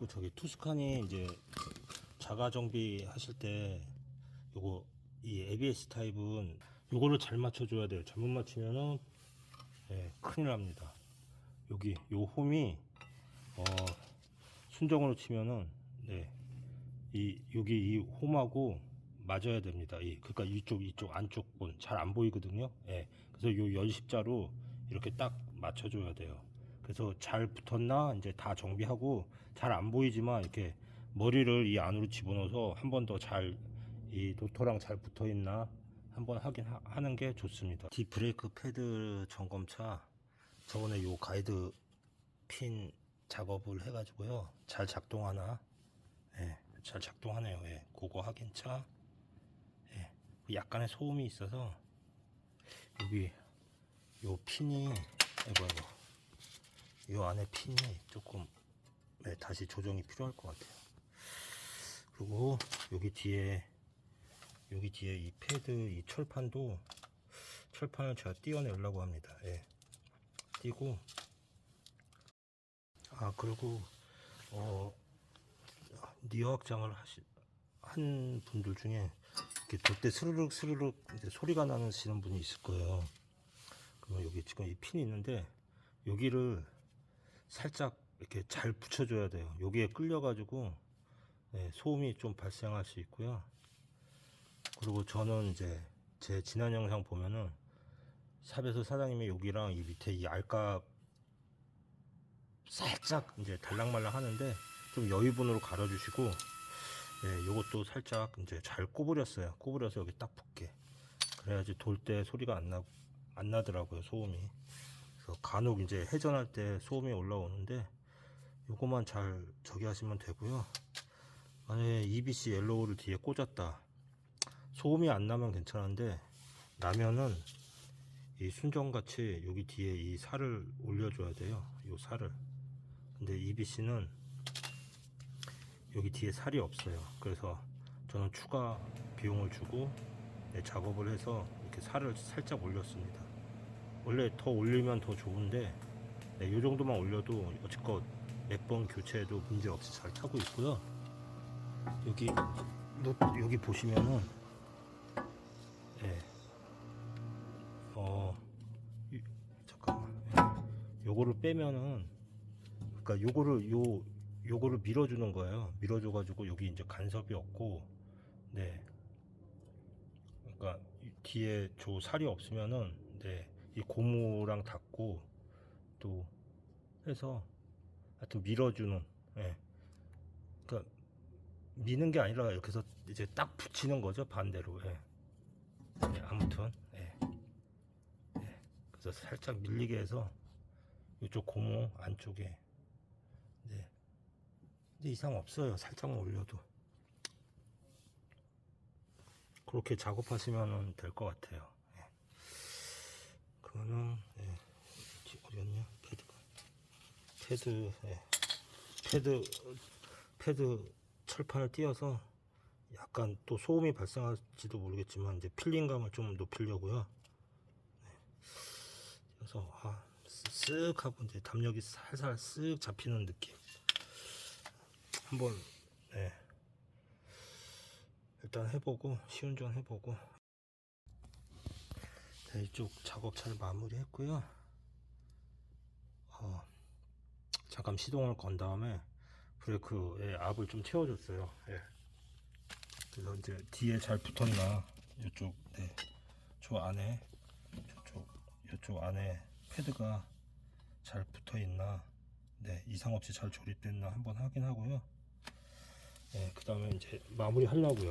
그 저기 투스칸이 이제 자가 정비 하실 때 요거 이 ABS 타입은 요거를 잘 맞춰줘야 돼요. 잘못 맞추면은 예, 큰일 납니다. 여기 요 홈이 어, 순정으로 치면은 네, 이 여기 이 홈하고 맞아야 됩니다. 이 그러니까 이쪽 이쪽 안쪽 본 잘 안 보이거든요. 예, 그래서 요 연십자로 이렇게 딱 맞춰줘야 돼요. 그래서 잘 붙었나 이제 다 정비하고 잘 안 보이지만 이렇게 머리를 이 안으로 집어넣어서 한 번 더 잘 이 노토랑 잘 붙어 있나 한번 확인 하- 하는 게 좋습니다. 디 브레이크 패드 점검차 저번에 요 가이드 핀 작업을 해가지고요 잘 작동하나 예, 잘 작동하네요. 예, 그거 확인차 예, 약간의 소음이 있어서 여기 요 핀이 아이고 아이고 요 안에 핀이 조금 네, 다시 조정이 필요할 것 같아요. 그리고 여기 뒤에 여기 뒤에 이 패드 이 철판도 철판을 제가 띄어내려고 합니다. 예. 띄고 아 그리고 어 니어 확장을 하시 한 분들 중에 이렇게 돌때 스르륵 스르륵 소리가 나시는 분이 있을 거예요. 그러면 여기 지금 이 핀이 있는데 여기를 살짝 이렇게 잘 붙여줘야 돼요. 여기에 끌려가지고 예, 소음이 좀 발생할 수 있고요. 그리고 저는 이제 제 지난 영상 보면은 샵에서 사장님이 여기랑 이 밑에 이 알값 살짝 이제 달랑말랑 하는데 좀 여유분으로 갈아주시고 예, 요것도 살짝 이제 잘 꼬부렸어요. 꼬부려서 여기 딱 붙게. 그래야지 돌 때 소리가 안 나, 안 나더라고요, 소음이. 그래서 간혹 이제 회전할 때 소음이 올라오는데 요거만 잘 저기 하시면 되고요. 만약에 EBC 옐로우를 뒤에 꽂았다. 소음이 안 나면 괜찮은데 나면은 이 순정같이 여기 뒤에 이 살을 올려줘야 돼요. 요 살을. 근데 EBC는 여기 뒤에 살이 없어요. 그래서 저는 추가 비용을 주고 네, 작업을 해서 이렇게 살을 살짝 올렸습니다. 원래 더 올리면 더 좋은데 네, 이 정도만 올려도 어쨌건 몇번 교체해도 문제 없이 잘 타고 있고요. 여기 노- 여기 보시면은 예. 어 이- 잠깐만 예. 요거를 빼면은 그러니까 요거를 요 요거를 밀어주는 거예요. 밀어줘 가지고 여기 이제 간섭이 없고 네 그러니까 이 뒤에 저 살이 없으면은 네 이 고무랑 닿고 또 해서 하여튼 밀어주는 예 그러니까 미는 게 아니라 이렇게 해서 이제 딱 붙이는 거죠 반대로 예. 예, 아무튼 예. 예. 그래서 살짝 밀리게 해서 이쪽 고무 안쪽에 네 근데 이상 없어요 살짝만 올려도 그렇게 작업하시면 될 것 같아요 예. 그러면 예. 어디- 어디였냐 패드가 패드 예. 패드 패드 철판을 띄어서 약간 또 소음이 발생할지도 모르겠지만 이제 필링감을 좀 높이려고요. 네. 그래서 아, 쓱 하고 이제 담력이 살살 쓱 잡히는 느낌. 한번 네. 일단 해보고 시운전 해보고 네, 이쪽 작업 잘 마무리했고요. 어, 잠깐 시동을 건 다음에 브레이크에 압을 좀 채워줬어요. 예. 그래서 이제 뒤에 잘 붙었나 이쪽 네. 저 안에 저쪽 이쪽 안에 패드가 잘 붙어 있나 네 이상 없이 잘 조립됐나 한번 확인하고요. 네, 그 다음에 이제 마무리 하려고요.